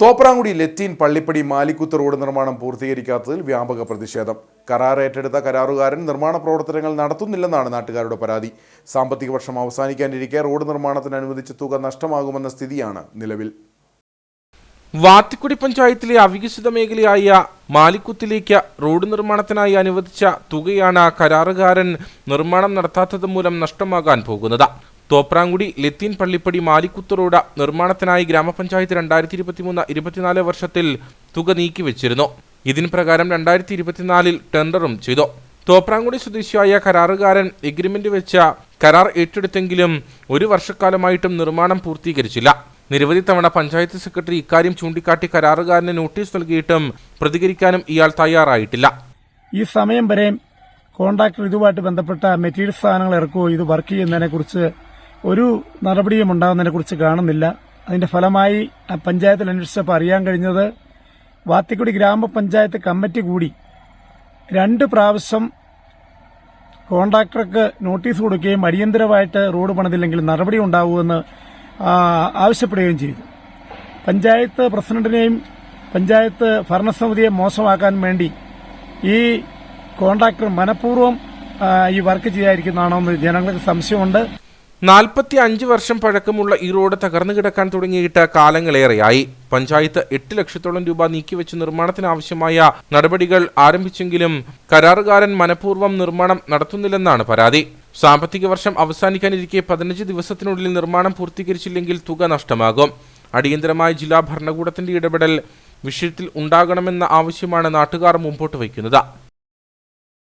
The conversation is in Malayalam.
തോപ്രാങ്കുടി ലത്തീൻ പള്ളിപ്പടി മാലിക്കുത്ത് റോഡ് നിർമ്മാണം പൂർത്തീകരിക്കാത്തതിൽ വ്യാപക പ്രതിഷേധം. കരാർ ഏറ്റെടുത്ത കരാറുകാരൻ നിർമ്മാണ പ്രവർത്തനങ്ങൾ നടത്തുന്നില്ലെന്നാണ് നാട്ടുകാരുടെ പരാതി. സാമ്പത്തിക വർഷം അവസാനിക്കാനിരിക്കെ റോഡ് നിർമ്മാണത്തിന് അനുവദിച്ച തുക നഷ്ടമാകുമെന്ന സ്ഥിതിയാണ് നിലവിൽ. വാത്തിക്കുടി പഞ്ചായത്തിലെ അവികസിത മേഖലയായ മാലിക്കുത്തിലേക്ക് റോഡ് നിർമ്മാണത്തിനായി അനുവദിച്ച തുകയാണ് കരാറുകാരൻ നിർമ്മാണം നടത്താത്തത് മൂലം നഷ്ടമാകാൻ പോകുന്നത്. തോപ്രാങ്കുടി ലത്തീൻ പള്ളിപ്പടി മാലിക്കുത്ത് റോഡ് നിർമ്മാണത്തിനായി ഗ്രാമപഞ്ചായത്ത് രണ്ടായിരത്തി ഇരുപത്തിമൂന്ന് ഇരുപത്തിനാല് വർഷത്തിൽ തുക നീക്കിവെച്ചിരുന്നു. ഇതിന് പ്രകാരം രണ്ടായിരത്തി ഇരുപത്തിനാലിൽ ടെൻഡറും ചെയ്തു. തോപ്രാങ്കുടി സ്വദേശിയായ കരാറുകാരൻ എഗ്രിമെന്റ് വെച്ച കരാർ ഏറ്റെടുത്തെങ്കിലും ഒരു വർഷക്കാലമായിട്ടും നിർമ്മാണം പൂർത്തീകരിച്ചില്ല. നിരവധി തവണ പഞ്ചായത്ത് സെക്രട്ടറി ഇക്കാര്യം ചൂണ്ടിക്കാട്ടി കരാറുകാരന് നോട്ടീസ് നൽകിയിട്ടും പ്രതികരിക്കാനും ഇയാൾ തയ്യാറായിട്ടില്ല. ഈ സമയം വരെ കോൺട്രാക്ടർ ഇതുമായിട്ട് ബന്ധപ്പെട്ട മെറ്റീരിയൽ സാധനങ്ങൾ ഇറക്കുകയോ ഇത് വർക്ക് ചെയ്യുന്നതിനെ കുറിച്ച് ഒരു നടപടിയും ഉണ്ടാകുന്നതിനെ കുറിച്ച് കാണുന്നില്ല. അതിന്റെ ഫലമായി പഞ്ചായത്തിൽ അന്വേഷിച്ചപ്പോൾ അറിയാൻ കഴിഞ്ഞത് വാത്തിക്കുടി ഗ്രാമപഞ്ചായത്ത് കമ്മിറ്റി കൂടി രണ്ട് പ്രാവശ്യം കോൺട്രാക്ടർക്ക് നോട്ടീസ് കൊടുക്കുകയും അടിയന്തരമായിട്ട് റോഡ് പണിതില്ലെങ്കിൽ നടപടി ഉണ്ടാവുമെന്ന് ആവശ്യപ്പെടുകയും ചെയ്തു. പഞ്ചായത്ത് പ്രസിഡന്റിനെയും പഞ്ചായത്ത് ഭരണസമിതിയെ മോശമാക്കാൻ വേണ്ടി ഈ കോൺട്രാക്ടർ മനഃപൂർവം ഈ വർക്ക് ചെയ്യാതിരിക്കുന്നതാണോ എന്ന് ജനങ്ങൾക്ക് സംശയമുണ്ട്. നാൽപ്പത്തി അഞ്ച് വർഷം പഴക്കമുള്ള ഈ റോഡ് തകർന്നു കിടക്കാൻ തുടങ്ങിയിട്ട് കാലങ്ങളേറെയായി. പഞ്ചായത്ത് എട്ട് ലക്ഷത്തോളം രൂപ നീക്കിവെച്ച് നിർമ്മാണത്തിനാവശ്യമായ നടപടികൾ ആരംഭിച്ചെങ്കിലും കരാറുകാരൻ മനഃപൂർവം നിർമ്മാണം നടത്തുന്നില്ലെന്നാണ് പരാതി. സാമ്പത്തിക വർഷം അവസാനിക്കാനിരിക്കെ പതിനഞ്ച് ദിവസത്തിനുള്ളിൽ നിർമ്മാണം പൂർത്തീകരിച്ചില്ലെങ്കിൽ തുക നഷ്ടമാകും. അടിയന്തരമായ ജില്ലാ ഭരണകൂടത്തിന്റെ ഇടപെടൽ വിഷയത്തിൽ ഉണ്ടാകണമെന്ന ആവശ്യമാണ് നാട്ടുകാർ മുമ്പോട്ട് വയ്ക്കുന്നത്.